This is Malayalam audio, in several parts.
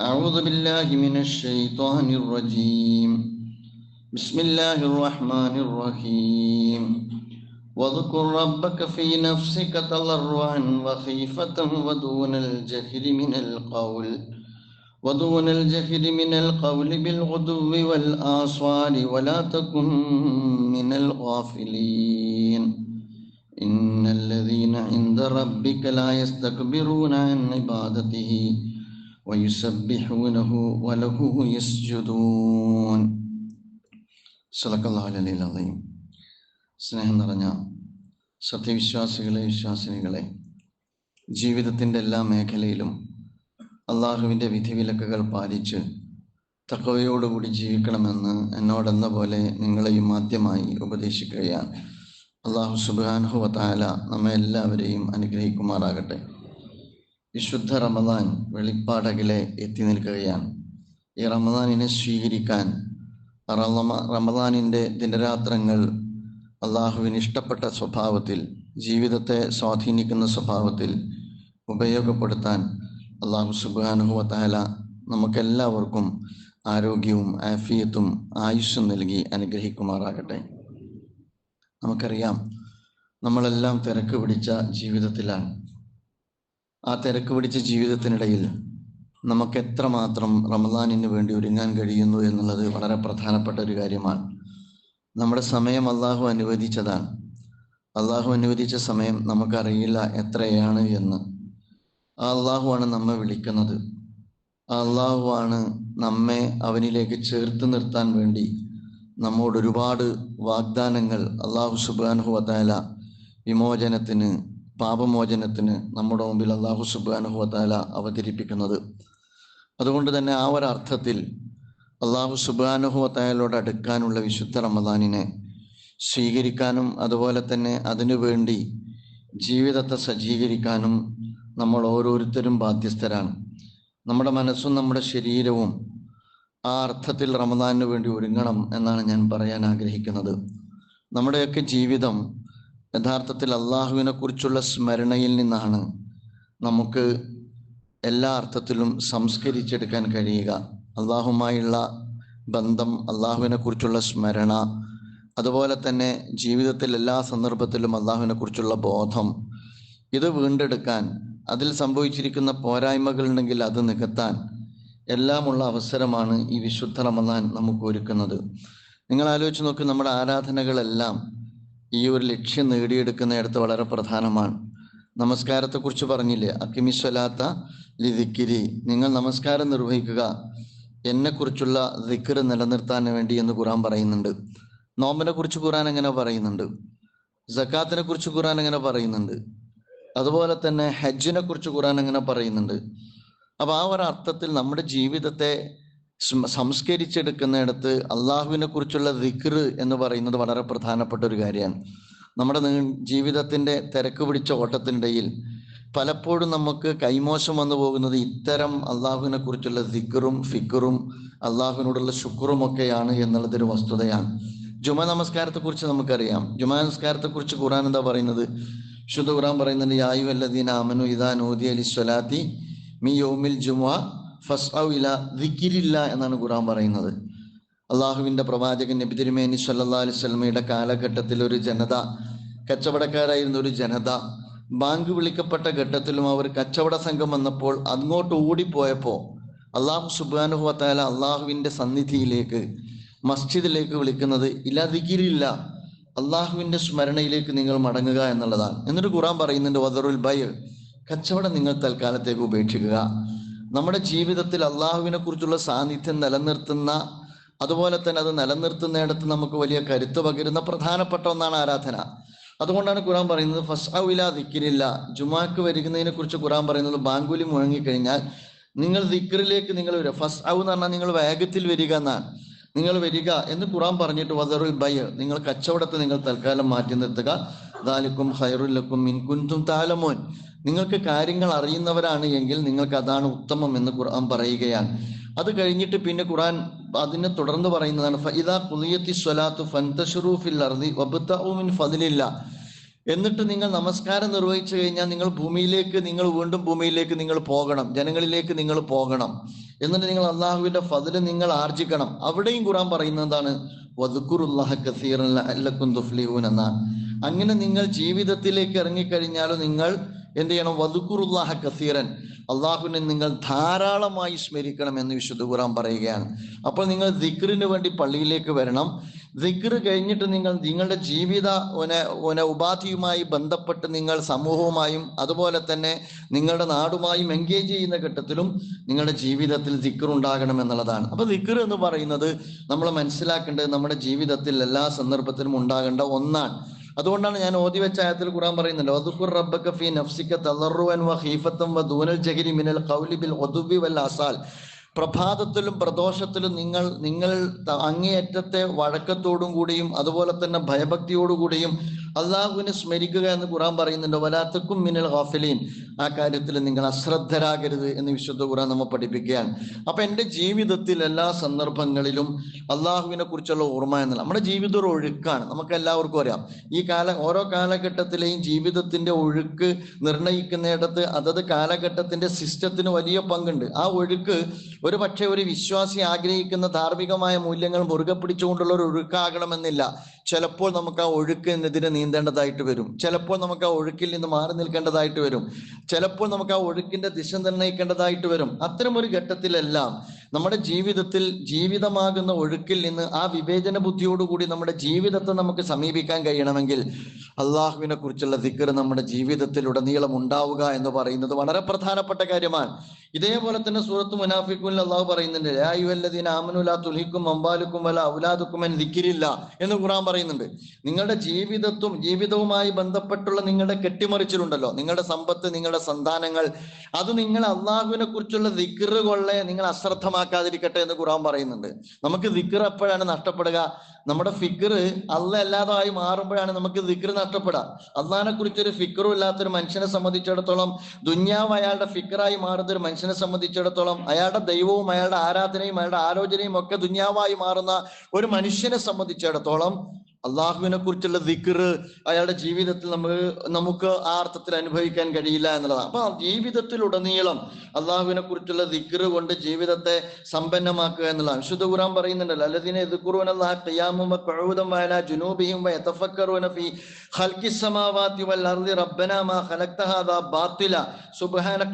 أعوذ بالله من الشيطان الرجيم بسم الله الرحمن الرحيم واذكر ربك في نفسك تضرعا وخيفة ودون الجهل من القول ودون الجهل من القول بالغدو والآصال ولا تكن من الغافلين إن الذين عند ربك لا يستكبرون عن عبادته ويسبحونه وله يسجدون صدق الله العلي العظيم സ്നേഹം നിറഞ്ഞ സത്യവിശ്വാസികളെ വിശ്വാസിനികളെ ജീവിതത്തിൻ്റെ എല്ലാ മേഖലയിലും അള്ളാഹുവിൻ്റെ വിധിവിലക്കുകൾ പാലിച്ച് തക്കവയോടുകൂടി ജീവിക്കണമെന്ന് എന്നോടെന്ന പോലെ നിങ്ങളെയും ആദ്യമായി ഉപദേശിക്കുകയാണ് അള്ളാഹു സുബാനുഹുവത്താല നമ്മെ എല്ലാവരെയും അനുഗ്രഹിക്കുമാറാകട്ടെ വിശുദ്ധ റമദാൻ വെളിപ്പാടകിലെ എത്തി നിൽക്കുകയാണ്. ഈ റമദാനിനെ സ്വീകരിക്കാൻ റമ റമദാനിന്റെ ദിനരാത്രങ്ങൾ അള്ളാഹുവിന് ഇഷ്ടപ്പെട്ട സ്വഭാവത്തിൽ ജീവിതത്തെ സ്വാധീനിക്കുന്ന സ്വഭാവത്തിൽ ഉപയോഗപ്പെടുത്താൻ അള്ളാഹു സുബാനുഹുവത്താല നമുക്കെല്ലാവർക്കും ആരോഗ്യവും ആഫിയത്തും ആയുസ്സും നൽകി അനുഗ്രഹിക്കുമാറാകട്ടെ. നമുക്കറിയാം നമ്മളെല്ലാം തിരക്ക് പിടിച്ച ജീവിതത്തിലാണ്. ആ തിരക്ക് പിടിച്ച ജീവിതത്തിനിടയിൽ നമുക്ക് എത്രമാത്രം റമദാനിന് വേണ്ടി ഒരുങ്ങാൻ കഴിയുന്നു എന്നുള്ളത് വളരെ പ്രധാനപ്പെട്ട ഒരു കാര്യമാണ്. നമ്മുടെ സമയം അള്ളാഹു അനുവദിച്ചതാണ്. അള്ളാഹു അനുവദിച്ച സമയം നമുക്കറിയില്ല എത്രയാണ് എന്ന്. ആ അള്ളാഹുവാണ് നമ്മെ വിളിക്കുന്നത്. ആ അള്ളാഹുവാണ് നമ്മെ അവനിലേക്ക് ചേർത്ത് നിർത്താൻ വേണ്ടി നമ്മോട് ഒരുപാട് വാഗ്ദാനങ്ങൾ അള്ളാഹു സുബാനുഹു വതാല വിമോചനത്തിന് പാപമോചനത്തിന് നമ്മുടെ മുമ്പിൽ അള്ളാഹു സുബാനുഹു വതാല അവതരിപ്പിക്കുന്നത്. അതുകൊണ്ട് തന്നെ ആ ഒരർത്ഥത്തിൽ അള്ളാഹു സുബാനുഹു വതാലയോട് അടുക്കാനുള്ള വിശുദ്ധ റമദാനിനെ സ്വീകരിക്കാനും അതുപോലെ തന്നെ അതിനുവേണ്ടി ജീവിതത്തെ സജ്ജീകരിക്കാനും നമ്മൾ ഓരോരുത്തരും ബാധ്യസ്ഥരാണ്. നമ്മുടെ മനസ്സും നമ്മുടെ ശരീരവും ആ അർത്ഥത്തിൽ റമദാനു വേണ്ടി ഒരുങ്ങണം എന്നാണ് ഞാൻ പറയാൻ ആഗ്രഹിക്കുന്നത്. നമ്മുടെയൊക്കെ ജീവിതം യഥാർത്ഥത്തിൽ അള്ളാഹുവിനെ കുറിച്ചുള്ള സ്മരണയിൽ നിന്നാണ് നമുക്ക് എല്ലാ അർത്ഥത്തിലും സംസ്കരിച്ചെടുക്കാൻ കഴിയുക. അള്ളാഹുമായുള്ള ബന്ധം അള്ളാഹുവിനെ കുറിച്ചുള്ള സ്മരണ അതുപോലെ തന്നെ ജീവിതത്തിൽ എല്ലാ സന്ദർഭത്തിലും അള്ളാഹുവിനെ കുറിച്ചുള്ള ബോധം ഇത് വീണ്ടെടുക്കാൻ അതിൽ സംഭവിച്ചിരിക്കുന്ന പോരായ്മകൾ ഉണ്ടെങ്കിൽ അത് നികത്താൻ എല്ലാമുള്ള അവസരമാണ് ഈ വിശുദ്ധ റമദാൻ നമുക്ക് ഒരുക്കുന്നത്. നിങ്ങൾ ആലോചിച്ച് നോക്കി നമ്മുടെ ആരാധനകളെല്ലാം ഈ ഒരു ലക്ഷ്യം നേടിയെടുക്കുന്നിടത്ത് വളരെ പ്രധാനമാണ്. നമസ്കാരത്തെക്കുറിച്ച് പറഞ്ഞില്ലേ? അക്കിമിസ്വലാത്ത ലിദിക്കിരി. നിങ്ങൾ നമസ്കാരം നിർവഹിക്കുക. എന്നെക്കുറിച്ചുള്ള ദിക്കർ നിലനിർത്താൻ വേണ്ടി എന്ന് ഖുറാൻ പറയുന്നുണ്ട്. നോമ്പിനെ കുറിച്ച് ഖുറാൻ എങ്ങനെ പറയുന്നുണ്ട്? ജക്കാത്തിനെ കുറിച്ച് ഖുറാൻ എങ്ങനെ പറയുന്നുണ്ട്? അതുപോലെ തന്നെ ഹജ്ജിനെ കുറിച്ച് ഖുറാൻ എങ്ങനെ പറയുന്നുണ്ട്? അപ്പൊ ആ ഒരു അർത്ഥത്തിൽ നമ്മുടെ ജീവിതത്തെ സംസ്കരിച്ചെടുക്കുന്നിടത്ത് അള്ളാഹുവിനെ കുറിച്ചുള്ള ദിക്ർ എന്ന് പറയുന്നത് വളരെ പ്രധാനപ്പെട്ട ഒരു കാര്യമാണ്. നമ്മുടെ ജീവിതത്തിന്റെ തിരക്ക് പിടിച്ച ഓട്ടത്തിനിടയിൽ പലപ്പോഴും നമുക്ക് കൈമോശം വന്നു പോകുന്നത് ഇത്തരം അള്ളാഹുവിനെ കുറിച്ചുള്ള ദിക്കറും ഫിഗറും അള്ളാഹുവിനോടുള്ള ശുക്റും ഒക്കെയാണ് എന്നുള്ളതൊരു വസ്തുതയാണ്. ജുമ നമസ്കാരത്തെക്കുറിച്ച് നമുക്കറിയാം. ജുമ നമസ്കാരത്തെക്കുറിച്ച് ഖുറാൻ എന്താ പറയുന്നത്? ശുദ്ധ ഖുറാൻ പറയുന്നുണ്ട് യായു അല്ലദീൻ അമനു ഇദാ നൂദി അലി സ്വലാത്തി മി യോമിൽ ജുമ ഫസ് ഇല ദിക്കിരില്ല എന്നാണ് ഖുറാൻ പറയുന്നത്. അള്ളാഹുവിന്റെ പ്രവാചകൻ നബി തിരുമേനി സല്ലാ അലൈഹി സ്വലമയുടെ കാലഘട്ടത്തിൽ ഒരു ജനത കച്ചവടക്കാരായിരുന്ന ഒരു ജനത ബാങ്ക് വിളിക്കപ്പെട്ട ഘട്ടത്തിലും അവർ കച്ചവട സംഘം വന്നപ്പോൾ അങ്ങോട്ട് ഓടിപ്പോയപ്പോ അള്ളാഹു സുബാനുഹു വത്താല അള്ളാഹുവിന്റെ സന്നിധിയിലേക്ക് മസ്ജിദിലേക്ക് വിളിക്കുന്നത് ഇല ദിക്കിരില്ല അള്ളാഹുവിന്റെ സ്മരണയിലേക്ക് നിങ്ങൾ മടങ്ങുക എന്നുള്ളതാണ്. എന്നിട്ട് ഖുറാൻ പറയുന്നുണ്ട് വദറുൽ ബൈ കച്ചവടം നിങ്ങൾ തൽക്കാലത്തേക്ക് ഉപേക്ഷിക്കുക. നമ്മുടെ ജീവിതത്തിൽ അള്ളാഹുവിനെ കുറിച്ചുള്ള സാന്നിധ്യം നിലനിർത്തുന്ന അതുപോലെ തന്നെ അത് നിലനിർത്തുന്നിടത്ത് നമുക്ക് വലിയ കരുത്ത് പകരുന്ന പ്രധാനപ്പെട്ട ഒന്നാണ് ആരാധന. അതുകൊണ്ടാണ് ഖുറാൻ പറയുന്നത് ഫസ്ഇല ദിക്കിരില്ല ജുമാക്ക് വരുന്നതിനെ കുറിച്ച് ഖുറാൻ പറയുന്നത് ബാങ്കുലി മുഴങ്ങിക്കഴിഞ്ഞാൽ നിങ്ങൾ ദിക്കറിലേക്ക് നിങ്ങൾ വരിക. ഫസ് ഔ എന്ന് പറഞ്ഞാൽ നിങ്ങൾ വേഗത്തിൽ വരിക എന്നാണ്. നിങ്ങൾ വരിക എന്ന് ഖുറാൻ പറഞ്ഞിട്ട് വദറുൽ ബയ്യ നിങ്ങൾ കച്ചവടത്തെ നിങ്ങൾ തൽക്കാലം മാറ്റി നിർത്തുക. ദാലിക്കും ഹൈറുല്ലക്കും മിൻകുന്തും താലമോൻ. നിങ്ങൾക്ക് കാര്യങ്ങൾ അറിയുന്നവരാണ് എങ്കിൽ നിങ്ങൾക്ക് അതാണ് ഉത്തമം എന്ന് ഖുർആൻ പറയുകയാണ്. അത് കഴിഞ്ഞിട്ട് പിന്നെ ഖുർആൻ അതിനെ തുടർന്ന് പറയുന്നതാണ് സ്വലാത്തു അർദി എന്നിട്ട് നിങ്ങൾ നമസ്കാരം നിർവഹിച്ചു കഴിഞ്ഞാൽ നിങ്ങൾ ഭൂമിയിലേക്ക് നിങ്ങൾ വീണ്ടും ഭൂമിയിലേക്ക് നിങ്ങൾ പോകണം ജനങ്ങളിലേക്ക് നിങ്ങൾ പോകണം. എന്നിട്ട് നിങ്ങൾ അള്ളാഹുവിന്റെ ഫതിൽ നിങ്ങൾ ആർജിക്കണം. അവിടെയും ഖുറാൻ പറയുന്നത് എന്താണ്? വദുക്കുറുല്ലാഹ കസീറൻ എന്നാണ്. അങ്ങനെ നിങ്ങൾ ജീവിതത്തിലേക്ക് ഇറങ്ങിക്കഴിഞ്ഞാലും നിങ്ങൾ എന്ത് ചെയ്യണം? വദുക്കുറുല്ലാഹ കസീറൻ. അള്ളാഹുവിനെ നിങ്ങൾ ധാരാളമായി സ്മരിക്കണം എന്ന് വിശുദ്ധ ഖുറാൻ പറയുകയാണ്. അപ്പോൾ നിങ്ങൾ ദിക്റിന് വേണ്ടി പള്ളിയിലേക്ക് വരണം. ദിക്ർ കഴിഞ്ഞിട്ട് നിങ്ങൾ നിങ്ങളുടെ ജീവിത ഒന ഒന ഉപാധിയുമായി ബന്ധപ്പെട്ട് നിങ്ങൾ സമൂഹവുമായും അതുപോലെ തന്നെ നിങ്ങളുടെ നാടുമായും എൻഗേജ് ചെയ്യുന്ന ഘട്ടത്തിലും നിങ്ങളുടെ ജീവിതത്തിൽ ദിക്ർ ഉണ്ടാകണം എന്നുള്ളതാണ്. അപ്പൊ ദിക്ർ എന്ന് പറയുന്നത് നമ്മൾ മനസ്സിലാക്കേണ്ടത് നമ്മുടെ ജീവിതത്തിൽ എല്ലാ സന്ദർഭത്തിലും ഉണ്ടാകേണ്ട ഒന്നാണ്. അതുകൊണ്ടാണ് ഞാൻ ഓതി വെച്ച ആയത്തിൽ ഖുറാൻ പറയുന്നുണ്ട് തളറുവൻ മിനൽ ബിൽ വൽ അസാൽ. പ്രഭാതത്തിലും പ്രദോഷത്തിലും നിങ്ങൾ നിങ്ങൾ അങ്ങേയറ്റത്തെ വഴക്കത്തോടും കൂടിയും അതുപോലെ തന്നെ ഭയഭക്തിയോടു കൂടിയും അള്ളാഹുവിനെ സ്മരിക്കുക എന്ന് ഖുറാൻ പറയുന്നുണ്ട് വലാത്തക്കും മിനൽ ഹാഫിലീൻ ആ കാര്യത്തിൽ നിങ്ങൾ അശ്രദ്ധരാകരുത് എന്ന് വിശുദ്ധ ഖുറാൻ നമ്മൾ പഠിപ്പിക്കുകയാണ്. അപ്പൊ എന്റെ ജീവിതത്തിൽ എല്ലാ സന്ദർഭങ്ങളിലും അള്ളാഹുവിനെ കുറിച്ചുള്ള ഓർമ്മ എന്നല്ല നമ്മുടെ ജീവിതം ഒരു ഒഴുക്കാണ്. നമുക്ക് എല്ലാവർക്കും അറിയാം ഈ കാല ഓരോ കാലഘട്ടത്തിലെയും ജീവിതത്തിന്റെ ഒഴുക്ക് നിർണയിക്കുന്നിടത്ത് അതത് കാലഘട്ടത്തിന്റെ സിസ്റ്റത്തിന് വലിയ പങ്കുണ്ട്. ആ ഒഴുക്ക് ഒരു പക്ഷേ ഒരു വിശ്വാസി ആഗ്രഹിക്കുന്ന ധാർമ്മികമായ മൂല്യങ്ങൾ മുറുകെ പിടിച്ചുകൊണ്ടുള്ള ഒരു ഒഴുക്കാകണമെന്നില്ല. ചിലപ്പോൾ നമുക്ക് ആ ഒഴുക്കിനെതിരെ നീന്തേണ്ടതായിട്ട് വരും. ചിലപ്പോൾ നമുക്ക് ആ ഒഴുക്കിൽ നിന്ന് മാറി നിൽക്കേണ്ടതായിട്ട് വരും. ചിലപ്പോൾ നമുക്ക് ആ ഒഴുക്കിന്റെ ദിശ നിർണയിക്കേണ്ടതായിട്ട് വരും. അത്തരം ഒരു ഘട്ടത്തിലെല്ലാം നമ്മുടെ ജീവിതത്തിൽ ജീവിതമാകുന്ന ഒഴുക്കിൽ നിന്ന് ആ വിവേചന ബുദ്ധിയോടുകൂടി നമ്മുടെ ജീവിതത്തെ നമുക്ക് സമീപിക്കാൻ കഴിയണമെങ്കിൽ അള്ളാഹുവിനെ കുറിച്ചുള്ള ദിക്കർ നമ്മുടെ ജീവിതത്തിൽ ഉടനീളം ഉണ്ടാവുക എന്ന് പറയുന്നത് വളരെ പ്രധാനപ്പെട്ട കാര്യമാണ്. ഇതേപോലെ തന്നെ സൂറത്ത് മുനാഫിക്കുൽ അള്ളാഹു പറയുന്നുണ്ട് "യാ അയ്യുഹല്ലദീന ആമനു ലാ വല ഔലാദുക്കും അൻ ദിക്കിരില്ല എന്ന് ഖുറാൻ പറയുന്നുണ്ട്. നിങ്ങളുടെ ജീവിതത്തും ജീവിതവുമായി ബന്ധപ്പെട്ടുള്ള നിങ്ങളുടെ കെട്ടിമറിച്ചിലുണ്ടല്ലോ. നിങ്ങളുടെ സമ്പത്ത് നിങ്ങളുടെ സന്താനങ്ങൾ അത് നിങ്ങൾ അള്ളാഹുവിനെ കുറിച്ചുള്ള ദിക്കറുകൊള്ളെ നിങ്ങൾ നിങ്ങൾ അശ്രദ്ധമാക്കാതിരിക്കട്ടെ എന്ന് ഖുറാൻ പറയുന്നുണ്ട്. നമുക്ക് ദിക്കർ എപ്പോഴാണ് നഷ്ടപ്പെടുക? നമ്മുടെ ഫിക്കർ അല്ല അല്ലാതായി മാറുമ്പോഴാണ് നമുക്ക് ദിക്കർ നഷ്ടപ്പെടുക. അള്ളാഹിനെ കുറിച്ചൊരു ഫിക്കറും ഇല്ലാത്തൊരു മനുഷ്യനെ സംബന്ധിച്ചിടത്തോളം ദുന്യാവ് അയാളുടെ ഫിക്കറായി മാറുന്ന ഒരു മനുഷ്യനെ സംബന്ധിച്ചിടത്തോളം അയാളുടെ ദൈവവും അയാളുടെ ആരാധനയും അയാളുടെ ആലോചനയും ഒക്കെ ദുന്യാവായി മാറുന്ന ഒരു മനുഷ്യനെ സംബന്ധിച്ചിടത്തോളം അള്ളാഹുവിനെ കുറിച്ചുള്ള ദിക്കർ അയാളുടെ ജീവിതത്തിൽ നമ്മൾ നമുക്ക് ആ അർത്ഥത്തിൽ അനുഭവിക്കാൻ കഴിയില്ല എന്നുള്ളതാണ്. അപ്പൊ ജീവിതത്തിലുടനീളം അള്ളാഹുവിനെ കുറിച്ചുള്ള ദിക്കർ കൊണ്ട് ജീവിതത്തെ സമ്പന്നമാക്കുക എന്നുള്ളതാണ്. വിശുദ്ധ ഖുറാൻ പറയുന്നുണ്ടല്ലോ അല്ലതിനെ വൽ അർദി മാ ഖലഖ്ത ഹാദാ സുബ്ഹാനക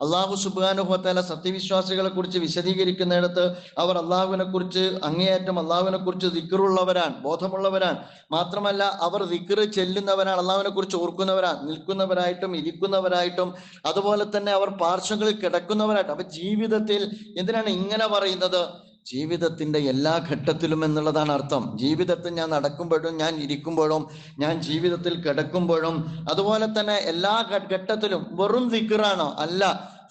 അള്ളാഹു സുബാനുഹോത്തല സത്യവിശ്വാസികളെ കുറിച്ച് വിശദീകരിക്കുന്നിടത്ത് അവർ അള്ളാഹുവിനെ കുറിച്ച് അങ്ങേയറ്റം അള്ളാഹുവിനെ കുറിച്ച് ദിക്കറുള്ളവരാണ് ബോധമുള്ളവരാണ്. മാത്രമല്ല അവർ ദിക്കറ് ചെല്ലുന്നവരാണ് അള്ളാഹുവിനെ കുറിച്ച് ഓർക്കുന്നവരാണ് നിൽക്കുന്നവരായിട്ടും ഇരിക്കുന്നവരായിട്ടും. അതുപോലെ തന്നെ അവർ പാർശ്വങ്ങളിൽ കിടക്കുന്നവരായിട്ടും അപ്പൊ ജീവിതത്തിൽ എന്തിനാണ് ഇങ്ങനെ പറയുന്നത്? ജീവിതത്തിന്റെ എല്ലാ ഘട്ടത്തിലും എന്നുള്ളതാണ് അർത്ഥം. ജീവിതത്തിൽ ഞാൻ നടക്കുമ്പോഴും ഞാൻ ഇരിക്കുമ്പോഴും ഞാൻ ജീവിതത്തിൽ കിടക്കുമ്പോഴും അതുപോലെ തന്നെ എല്ലാ ഘട്ടത്തിലും വെറും ദിക്കറാണോ അല്ല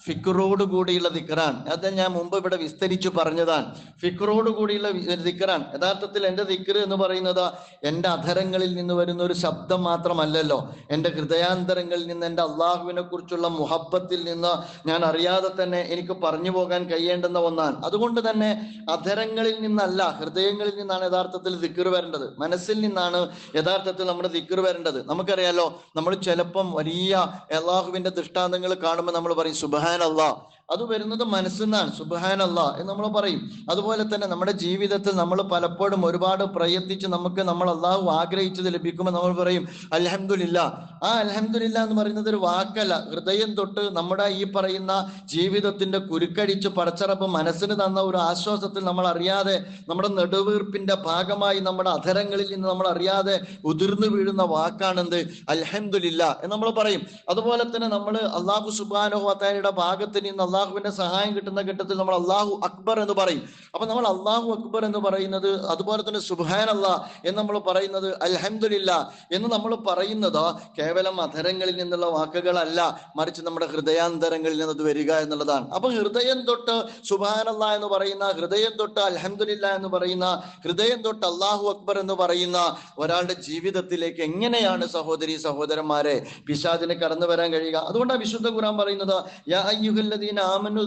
ഫിക്കറോട് കൂടിയുള്ള ദിക്കറാൻ അത് ഞാൻ മുമ്പ് ഇവിടെ വിസ്തരിച്ചു പറഞ്ഞതാണ്. ഫിക്കറോട് കൂടിയുള്ള ദിക്കറാൻ യഥാർത്ഥത്തിൽ എന്റെ ദിക്കർ എന്ന് പറയുന്നത് എന്റെ അധരങ്ങളിൽ നിന്ന് വരുന്ന ഒരു ശബ്ദം മാത്രമല്ലല്ലോ. എന്റെ ഹൃദയാന്തരങ്ങളിൽ നിന്ന് എന്റെ അള്ളാഹുവിനെ കുറിച്ചുള്ള മുഹബത്തിൽ നിന്ന് ഞാൻ അറിയാതെ തന്നെ എനിക്ക് പറഞ്ഞു പോകാൻ കഴിയേണ്ടുന്ന ഒന്നാണ്. അതുകൊണ്ട് തന്നെ അധരങ്ങളിൽ നിന്നല്ല ഹൃദയങ്ങളിൽ നിന്നാണ് യഥാർത്ഥത്തിൽ ദിക്കർ വരേണ്ടത്. മനസ്സിൽ നിന്നാണ് യഥാർത്ഥത്തിൽ നമ്മുടെ ദിക്കർ വരേണ്ടത്. നമുക്കറിയാലോ നമ്മൾ ചിലപ്പം വലിയ അള്ളാഹുവിന്റെ ദൃഷ്ടാന്തങ്ങൾ കാണുമ്പോൾ നമ്മൾ പറയും സുബഹാൻ Subhanallah. അത് വരുന്നത് മനസ്സിൽ നിന്നാണ് അള്ളാ എന്ന് നമ്മൾ പറയും. അതുപോലെ തന്നെ നമ്മുടെ ജീവിതത്തിൽ നമ്മൾ പലപ്പോഴും ഒരുപാട് പ്രയത്നിച്ച് നമുക്ക് നമ്മൾ അള്ളാഹു ആഗ്രഹിച്ചത് ലഭിക്കുമ്പോൾ നമ്മൾ പറയും അലഹമുല്ല ആ അലഹമുല്ല എന്ന് പറയുന്നത് ഒരു വാക്കല്ല. ഹൃദയം തൊട്ട് നമ്മുടെ ഈ പറയുന്ന ജീവിതത്തിന്റെ കുരുക്കടിച്ച് പടച്ചറപ്പ് മനസ്സിന് തന്ന ഒരു ആശ്വാസത്തിൽ നമ്മൾ അറിയാതെ നമ്മുടെ നെടുവീർപ്പിന്റെ ഭാഗമായി നമ്മുടെ അധരങ്ങളിൽ നിന്ന് നമ്മൾ അറിയാതെ ഉതിർന്നു വീഴുന്ന വാക്കാണെന്ത്? അലഹമുല്ല എന്ന് നമ്മൾ പറയും. അതുപോലെ തന്നെ നമ്മൾ അള്ളാഹു സുബാനുഹത്തായുടെ ഭാഗത്ത് നിന്ന് അള്ളാഹുവിന്റെ സഹായം കിട്ടുന്ന ഘട്ടത്തിൽ നമ്മൾ അള്ളാഹു അക്ബർ എന്ന് പറയും. അപ്പൊ നമ്മൾ അള്ളാഹു അക്ബർ എന്ന് പറയുന്നത് അതുപോലെ തന്നെ സുബാൻ അല്ലാ എന്ന് നമ്മൾ പറയുന്നത് അൽഹംദുലില്ല എന്ന് നമ്മൾ പറയുന്നത് കേവലം അധരങ്ങളിൽ നിന്നുള്ള വാക്കുകളല്ല. മറിച്ച് നമ്മുടെ ഹൃദയാന്തരങ്ങളിൽ നിന്ന് അത് വരിക എന്നുള്ളതാണ്. അപ്പൊ ഹൃദയം തൊട്ട് സുബാനല്ല എന്ന് പറയുന്ന ഹൃദയം തൊട്ട് അൽഹംദുലില്ല എന്ന് പറയുന്ന ഹൃദയം തൊട്ട് അള്ളാഹു അക്ബർ എന്ന് പറയുന്ന ഒരാളുടെ ജീവിതത്തിലേക്ക് എങ്ങനെയാണ് സഹോദരി സഹോദരന്മാരെ പിശാദിന് കടന്നു വരാൻ കഴിയുക? അതുകൊണ്ടാണ് വിശുദ്ധ ഖുറാൻ പറയുന്നത് യാ ആമനു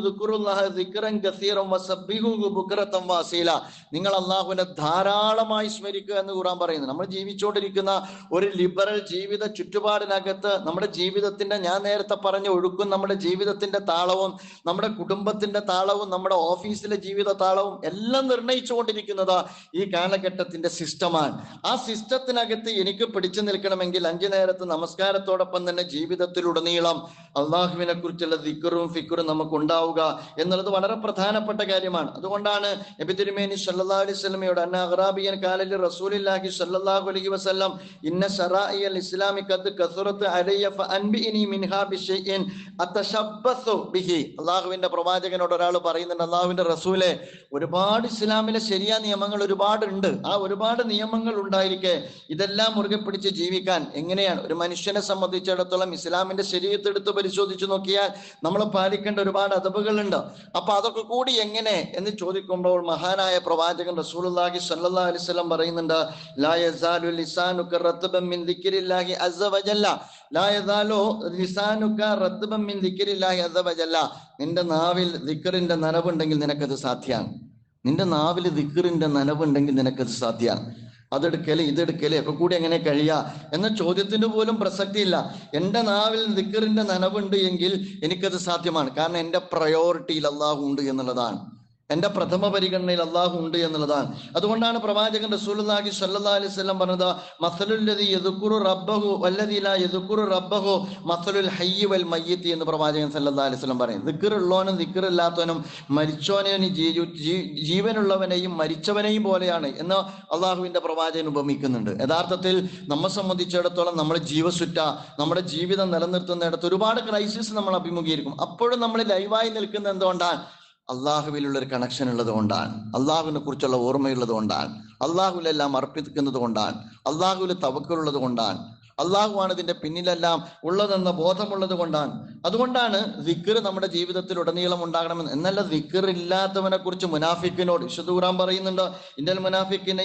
വാസീല. നിങ്ങൾ അള്ളാഹുവിനെ ധാരാളമായി സ്മരിക്കുക എന്ന് ഖുർആൻ പറയുന്നു. നമ്മൾ ജീവിച്ചുകൊണ്ടിരിക്കുന്ന ഒരു ലിബറൽ ജീവിത ചുറ്റുപാടിനകത്ത് നമ്മുടെ ജീവിതത്തിന്റെ ഞാൻ നേരത്തെ പറഞ്ഞ ഒഴുക്കും നമ്മുടെ ജീവിതത്തിന്റെ താളവും നമ്മുടെ കുടുംബത്തിന്റെ താളവും നമ്മുടെ ഓഫീസിലെ ജീവിത താളവും എല്ലാം നിർണയിച്ചുകൊണ്ടിരിക്കുന്നത് ഈ കാലഘട്ടത്തിന്റെ സിസ്റ്റമാണ്. ആ സിസ്റ്റത്തിനകത്ത് എനിക്ക് പിടിച്ചു നിൽക്കണമെങ്കിൽ അഞ്ചു നേരത്ത് നമസ്കാരത്തോടൊപ്പം തന്നെ ജീവിതത്തിലുടനീളം അള്ളാഹുവിനെ കുറിച്ചുള്ള ദിക്കറും ഫിക്കറും നമുക്ക് ഉണ്ടാവുക എന്നുള്ളത് വളരെ പ്രധാനപ്പെട്ട കാര്യമാണ്. അതുകൊണ്ടാണ് നബി തിരുമേനി സല്ലല്ലാഹു അലൈഹി വസല്ലമയോട് അന്ന അഹ്റാബിയൻ കാലലി റസൂലില്ലാഹി സല്ലാഹു അലൈഹി വസ്ലം ഇന്ന ശറാഇയൽ ഇസ്ലാമി കത്ത് കസുറത്ത് മിൻഹാ അത്തശബ്ബസു ബിഹി. അള്ളാഹുവിന്റെ പ്രവാചകനോട് ഒരാൾ പറയുന്നുണ്ട് അള്ളാഹുവിന്റെ റസൂലെ ഒരുപാട് ഇസ്ലാമിലെ ശരിയായ നിയമങ്ങൾ ഒരുപാടുണ്ട്. ആ ഒരുപാട് നിയമങ്ങൾ ഉണ്ടായിരിക്കെ ഇതെല്ലാം മുറുകെ പിടിച്ച് ജീവിക്കാൻ. എങ്ങനെയാണ്? ഒരു മനുഷ്യനെ സംബന്ധിച്ചിടത്തോളം ഇസ്ലാമിന്റെ ശരീരത്തെടുത്ത് പരിശോധിച്ച് നോക്കിയാൽ നമ്മൾ പാലിക്കേണ്ട ഒരുപാട് അതവുകളുണ്ട് അപ്പൊ അതൊക്കെ കൂടി എങ്ങനെ എന്ന് ചോദിക്കുമ്പോൾ മഹാനായ പ്രവാചകൻ റസൂലുള്ളാഹി സ്വല്ലല്ലാഹു അലൈഹി വസല്ലം പറയുന്നുണ്ട് നിന്റെ നാവിൽ ദിക്കറിന്റെ നനവുണ്ടെങ്കിൽ നിനക്കത് സാധ്യമാണ് നിന്റെ നാവിൽ ദിക്കറിന്റെ നനവുണ്ടെങ്കിൽ നിനക്കത് സാധ്യമാണ് അതെടുക്കൽ ഇതെടുക്കൽ ഒക്കെ കൂടി എങ്ങനെ കഴിയാ? എന്ന ചോദ്യത്തിന് പോലും പ്രസക്തിയില്ല. എന്റെ നാവിൽ നിക്കറിന്റെ നനവുണ്ട് എങ്കിൽ എനിക്കത് സാധ്യമാണ്. കാരണം എന്റെ പ്രയോറിറ്റിയിൽ അള്ളാഹു ഉണ്ട് എന്നുള്ളതാണ്. എന്റെ പ്രഥമ പരിഗണനയിൽ അള്ളാഹു ഉണ്ട് എന്നുള്ളതാണ്. അതുകൊണ്ടാണ് പ്രവാചകൻ റസൂലി സ്വല്ലല്ലാഹി അലൈഹി പറഞ്ഞത് മസലുല്ലതി യദുക്കുറു റബ്ബഹു വല്ലതില ലാ യദ്കുറു റബ്ബഹു മസലുൽ ഹയ്യ വൽ മയ്യത്തി എന്ന് പ്രവാചകൻ സല്ലാ അലൈഹി വസല്ലം പറയും. നിക്കറുള്ളവനും നിക്കറില്ലാത്തവനും മരിച്ചവനും ജീവനുള്ളവനെയും മരിച്ചവനെയും പോലെയാണ് എന്ന് അള്ളാഹുവിന്റെ പ്രവാചകൻ ഉപമിക്കുന്നുണ്ട്. യഥാർത്ഥത്തിൽ നമ്മെ സംബന്ധിച്ചിടത്തോളം നമ്മുടെ ജീവസുറ്റ നമ്മുടെ ജീവിതം നിലനിർത്തുന്നിടത്ത് ഒരുപാട് ക്രൈസിസ് നമ്മൾ അഭിമുഖീകരിക്കും. അപ്പോഴും നമ്മൾ ലൈവായി നിൽക്കുന്ന എന്തുകൊണ്ടാണ്? അള്ളാഹുവിലുള്ള ഒരു കണക്ഷൻ ഉള്ളത് കൊണ്ടാണ്. അള്ളാഹുവിനെ കുറിച്ചുള്ള ഓർമ്മയുള്ളത് കൊണ്ടാണ്. അള്ളാഹുവിലെല്ലാം അർപ്പിക്കുന്നത് കൊണ്ടാണ്. അള്ളാഹുവിൽ തവക്കലുള്ളത് കൊണ്ടാണ്. അള്ളാഹുവാണ് ഇതിന്റെ പിന്നിലെല്ലാം ഉള്ളതെന്ന ബോധമുള്ളത് കൊണ്ടാണ്. അതുകൊണ്ടാണ് ദിക്കർ നമ്മുടെ ജീവിതത്തിൽ ഉടനീളം ഉണ്ടാകണമെന്ന്. എന്നല്ല ദിക്കർ ഇല്ലാത്തവനെ കുറിച്ച് മുനാഫിക്കിനോട് വിശുദ്ധൂറാൻ പറയുന്നുണ്ടോ. ഇന്ത്യൽ മുനാഫിക്കിനെ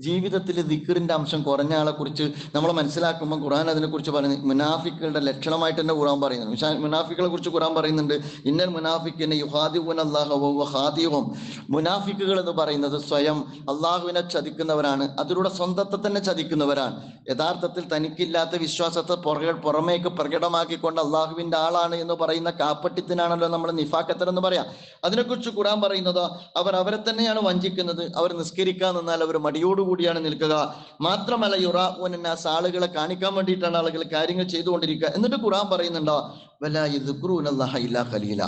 ജീവിതത്തിൽ ദിക്കറിന്റെ അംശം കുറഞ്ഞ ആളെ കുറിച്ച് നമ്മൾ മനസ്സിലാക്കുമ്പോൾ ഖുറാൻ അതിനെ കുറിച്ച് പറയുന്നത് മുനാഫിക്കുകളുടെ ലക്ഷണമായിട്ട് തന്നെ ഖുറാൻ പറയുന്നത് മുനാഫിക്കുകളെ കുറിച്ച് ഖുറാൻ പറയുന്നുണ്ട് ഇന്നൽ മുനാഫിക്കിനെ യുഹാദിബുൻ മുനാഫിക്കുകൾ എന്ന് പറയുന്നത് സ്വയം അള്ളാഹുവിനെ ചതിക്കുന്നവരാണ് അതിലൂടെ സ്വന്തത്തെ തന്നെ ചതിക്കുന്നവരാണ്. യഥാർത്ഥത്തിൽ തനിക്കില്ലാത്ത വിശ്വാസത്തെ പുറകെ പുറമേക്ക് പ്രകടമാക്കിക്കൊണ്ട് അള്ളാഹുവിന്റെ ആളാണ് എന്ന് പറയുന്ന കാപ്പട്ടിത്തിനാണല്ലോ നമ്മൾ നിഫാക്കത്തൻ എന്ന് പറയാം. അതിനെക്കുറിച്ച് ഖുർആൻ പറയുന്നത് അവർ അവരെ തന്നെയാണ് വഞ്ചിക്കുന്നത്. അവർ നിസ്കരിക്കാൻ നിന്നാൽ അവർ മടിയോടുകൂടിയാണ് നിൽക്കുക. മാത്രമല്ല യുറാഖുനാസ് ആളുകളെ കാണിക്കാൻ വേണ്ടിയിട്ടാണ് ആളുകൾ കാര്യങ്ങൾ ചെയ്തുകൊണ്ടിരിക്കുക. എന്നിട്ട് ഖുറാൻ പറയുന്നുണ്ടോ? വല്ല യദ്കുറൂനല്ലാഹ ഇല്ലാ ഖലീല.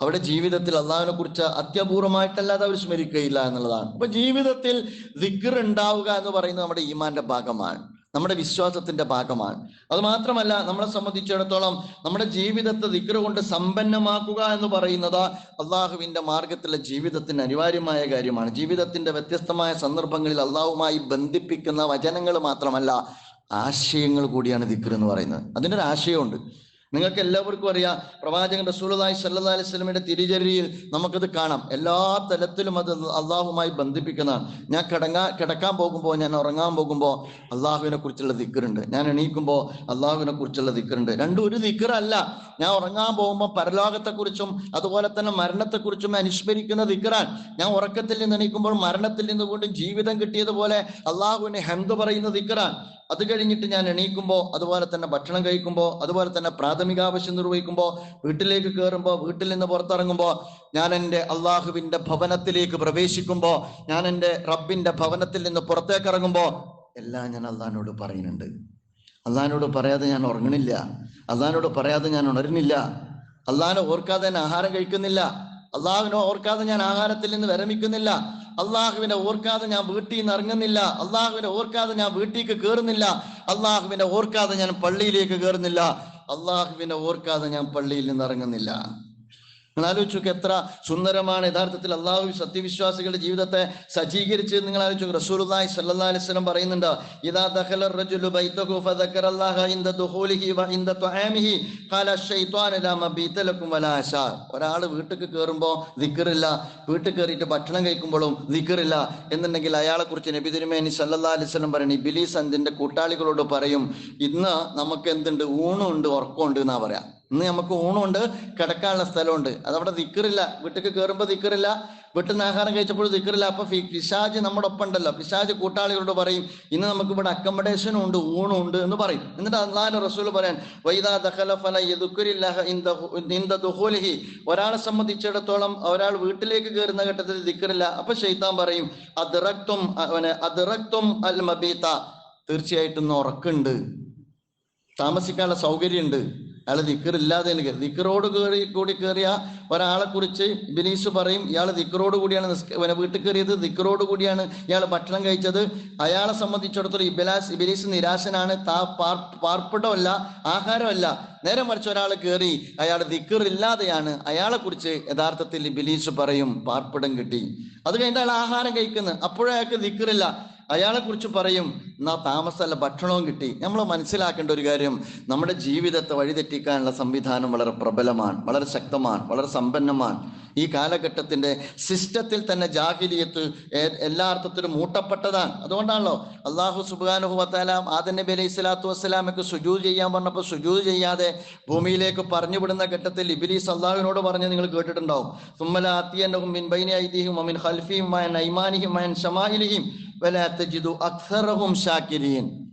അവിടെ ജീവിതത്തിൽ അള്ളാഹിനെ കുറിച്ച് അത്യപൂർവമായിട്ടല്ലാതെ അവർ സ്മരിക്കുകയില്ല എന്നുള്ളതാണ്. അപ്പൊ ജീവിതത്തിൽ ദിക്കർ ഉണ്ടാവുക എന്ന് പറയുന്നത് നമ്മുടെ ഈമാന്റെ ഭാഗമാണ്. നമ്മുടെ വിശ്വാസത്തിന്റെ ഭാഗമാണ്. അത് മാത്രമല്ല നമ്മളെ സംബന്ധിച്ചിടത്തോളം നമ്മുടെ ജീവിതത്തെ ദിക്ർ കൊണ്ട് സമ്പന്നമാക്കുക എന്ന് പറയുന്നത് അള്ളാഹുവിന്റെ മാർഗത്തിലെ ജീവിതത്തിന് അനിവാര്യമായ കാര്യമാണ്. ജീവിതത്തിന്റെ വ്യത്യസ്തമായ സന്ദർഭങ്ങളിൽ അള്ളാഹുമായി ബന്ധിപ്പിക്കുന്ന വചനങ്ങൾ മാത്രമല്ല ആശയങ്ങൾ കൂടിയാണ് ദിക്ർ എന്ന് പറയുന്നത്. അതിന്റെ ഒരു ആശയമുണ്ട്. നിങ്ങൾക്ക് എല്ലാവർക്കും അറിയാം പ്രവാചകൻ റസൂലുള്ളാഹി സല്ലാ അലൈഹി സ്വലമിന്റെ തിരിചര്യയിൽ നമുക്കത് കാണാം. എല്ലാ തലത്തിലും അത് അള്ളാഹുമായി ബന്ധിപ്പിക്കുന്നതാണ്. ഞാൻ കിടങ്ങാ കിടക്കാൻ പോകുമ്പോൾ ഞാൻ ഉറങ്ങാൻ പോകുമ്പോൾ അള്ളാഹുവിനെ കുറിച്ചുള്ള ദിക്കറുണ്ട് ഞാൻ എണീക്കുമ്പോൾ അള്ളാഹുവിനെ കുറിച്ചുള്ള ദിക്കറുണ്ട് രണ്ടും ഒരു ദിക്കറല്ല ഞാൻ ഉറങ്ങാൻ പോകുമ്പോൾ പരലോകത്തെക്കുറിച്ചും അതുപോലെ തന്നെ മരണത്തെക്കുറിച്ചും അനുസ്മരിക്കുന്ന ദിക്കറാൻ ഞാൻ ഉറക്കത്തിൽ നിന്ന് എണീക്കുമ്പോൾ മരണത്തിൽ നിന്ന് വീണ്ടും ജീവിതം കിട്ടിയതുപോലെ അള്ളാഹുവിനെ ഹെന്ത് പറയുന്ന ദിക്കറാൻ അത് കഴിഞ്ഞിട്ട് ഞാൻ എണീക്കുമ്പോൾ അതുപോലെ തന്നെ ഭക്ഷണം കഴിക്കുമ്പോൾ അതുപോലെ തന്നെ പ്രാഥമിക ആവശ്യം നിർവഹിക്കുമ്പോൾ വീട്ടിലേക്ക് കയറുമ്പോൾ വീട്ടിൽ നിന്ന് പുറത്തിറങ്ങുമ്പോൾ ഞാൻ എന്റെ അള്ളാഹുവിന്റെ ഭവനത്തിലേക്ക് പ്രവേശിക്കുമ്പോൾ ഞാൻ എന്റെ റബ്ബിന്റെ ഭവനത്തിൽ നിന്ന് പുറത്തേക്ക് ഇറങ്ങുമ്പോൾ എല്ലാം ഞാൻ അള്ളഹാനോട് പറയുന്നുണ്ട്. അള്ളഹാനോട് പറയാതെ ഞാൻ ഉറങ്ങണില്ല അള്ളഹാനോട് പറയാതെ ഞാൻ ഉണരുന്നില്ല. അള്ളഹാനെ ഓർക്കാതെ ഞാൻ ആഹാരം കഴിക്കുന്നില്ല. അള്ളാഹുവിനെ ഓർക്കാതെ ഞാൻ ആഹാരത്തിൽ നിന്ന് വിരമിക്കുന്നില്ല. അള്ളാഹുവിനെ ഓർക്കാതെ ഞാൻ വീട്ടിൽ നിന്ന് ഇറങ്ങുന്നില്ല. അള്ളാഹുവിനെ ഓർക്കാതെ ഞാൻ വീട്ടിലേക്ക് കയറുന്നില്ല അള്ളാഹുവിനെ ഓർക്കാതെ ഞാൻ പള്ളിയിലേക്ക് കയറുന്നില്ല അള്ളാഹുവിനെ ഓർക്കാതെ ഞാൻ പള്ളിയിൽ നിന്ന് ഇറങ്ങുന്നില്ല. ആലോചിച്ചു നോക്ക് എത്ര സുന്ദരമാണ്. യഥാർത്ഥത്തിൽ അള്ളാഹു സത്യവിശ്വാസികളുടെ ജീവിതത്തെ സജ്ജീകരിച്ച് നിങ്ങൾ ആലോചിച്ചു റസൂലുള്ളാഹി സല്ലല്ലാഹു അലൈഹി വസല്ലം പറയുന്നുണ്ട് ഇദാ ദഖല റജുലു ബൈതഹു ഫദക്കര അല്ലാഹ ഇൻദ ദുഖൂലിഹി വ ഇൻദ ഖാല ശൈത്വാന ലാ മബീത ലക്കും ഒരാൾ വീട്ടിലേക്ക് കയറുമ്പോൾ ദിക്റില്ല വീട്ടിൽ കയറിയിട്ട് ഭക്ഷണം കഴിക്കുമ്പോഴും ദിക്റില്ല എന്നുണ്ടെങ്കിൽ അയാളെ കുറിച്ച് നബി തിരുമേനി സല്ലല്ലാഹു അലൈഹി വസല്ലം പറയുന്നത് ഇബ്ലീസ് അതിന്റെ കൂട്ടാളികളോട് പറയും ഇന്ന് നമുക്ക് എന്തുണ്ട് ഊണുണ്ട് ഉറക്കമുണ്ട് എന്നാ പറയാം. ഇന്ന് നമുക്ക് ഊണുണ്ട് കിടക്കാനുള്ള സ്ഥലമുണ്ട്. അതവിടെ ദിക്കറില്ല. വീട്ടിൽ കയറുമ്പോൾ ദിക്കറില്ല. വീട്ടിൽ നിന്ന് ആഹാരം കഴിച്ചപ്പോൾ ദിക്കറില്ല. അപ്പൊ പിശാജ് നമ്മുടെ ഒപ്പം ഉണ്ടല്ലോ. പിശാജ് കൂട്ടാളികളോട് പറയും ഇന്ന് നമുക്ക് ഇവിടെ അക്കമഡേഷനും ഉണ്ട് ഊണും ഉണ്ട് എന്ന് പറയും. എന്നിട്ട് അന്നാലും റസൂൽ പറയാൻ വൈദാ ഒരാളെ സംബന്ധിച്ചിടത്തോളം ഒരാൾ വീട്ടിലേക്ക് കയറുന്ന ഘട്ടത്തിൽ ദിക്കറില്ല. അപ്പൊ ഷെയ്ത്താൻ പറയും അതിറക്തും അതിറക്തും അൽ മബീത്ത തീർച്ചയായിട്ടും ഉറക്കുണ്ട്. താമസിക്കാനുള്ള സൗകര്യമുണ്ട്. അയാൾ ദിക്കറില്ലാതെ എനിക്ക് ദിക്കറോട് കയറി കൂടി കയറിയ ഒരാളെ കുറിച്ച് ബിനീസ് പറയും ഇയാൾ ദിക്കറോട് കൂടിയാണ് നിസ്ക- വീട്ടിൽ കയറിയത്. ദിക്കറോട് കൂടിയാണ് ഇയാൾ ഭക്ഷണം കഴിച്ചത്. അയാളെ സംബന്ധിച്ചിടത്തോളം ഇബിലാസ് ഇബിലീസ് നിരാശനാണ്. താ പാർ പാർപ്പിടമല്ല ആഹാരമല്ല. നേരെ മറിച്ച് ഒരാൾ കയറി അയാൾ ദിക്കറില്ലാതെയാണ് അയാളെ കുറിച്ച് യഥാർത്ഥത്തിൽ ബിലീസ് പറയും പാർപ്പിടം കിട്ടി. അത് അയാൾ ആഹാരം കഴിക്കുന്നത് അപ്പോഴയാൾക്ക് ദിക്കറില്ല അയാളെ കുറിച്ച് പറയും എന്നാ താമസമല്ല ഭക്ഷണവും കിട്ടി. നമ്മൾ മനസ്സിലാക്കേണ്ട ഒരു കാര്യം നമ്മുടെ ജീവിതത്തെ വഴിതെറ്റിക്കാനുള്ള സംവിധാനം വളരെ പ്രബലമാണ് വളരെ ശക്തമാണ് വളരെ സമ്പന്നമാണ്. ഈ കാലഘട്ടത്തിന്റെ സിസ്റ്റത്തിൽ തന്നെ ജാഹിലിയത്ത് എല്ലാ അർത്ഥത്തിലും മൂട്ടപ്പെട്ടതാണ്. അതുകൊണ്ടാണല്ലോ അള്ളാഹു സുബാനുഹു വത്താലാം ആദൻ നബി അലൈഹി സ്വലാത്തു വസ്സലാമൊക്കെ സുജൂദ് ചെയ്യാൻ പറഞ്ഞപ്പോൾ സുജൂദ് ചെയ്യാതെ ഭൂമിയിലേക്ക് പറഞ്ഞു വിടുന്ന ഘട്ടത്തിൽ ഇബിലീസ് അള്ളാഹുവിനോട് പറഞ്ഞ് നിങ്ങൾ കേട്ടിട്ടുണ്ടാവും. സുമ്മല ആത്തിയന്നഹും മിൻ ബൈനി ഐദിഹിം വമിൻ ഹൽഫിയും വഅൻ ഐമാനിഹിം വഅൻ ശമായിലിഹിം വലാ തജിദു അക്സറഹും ശാകിരീൻ.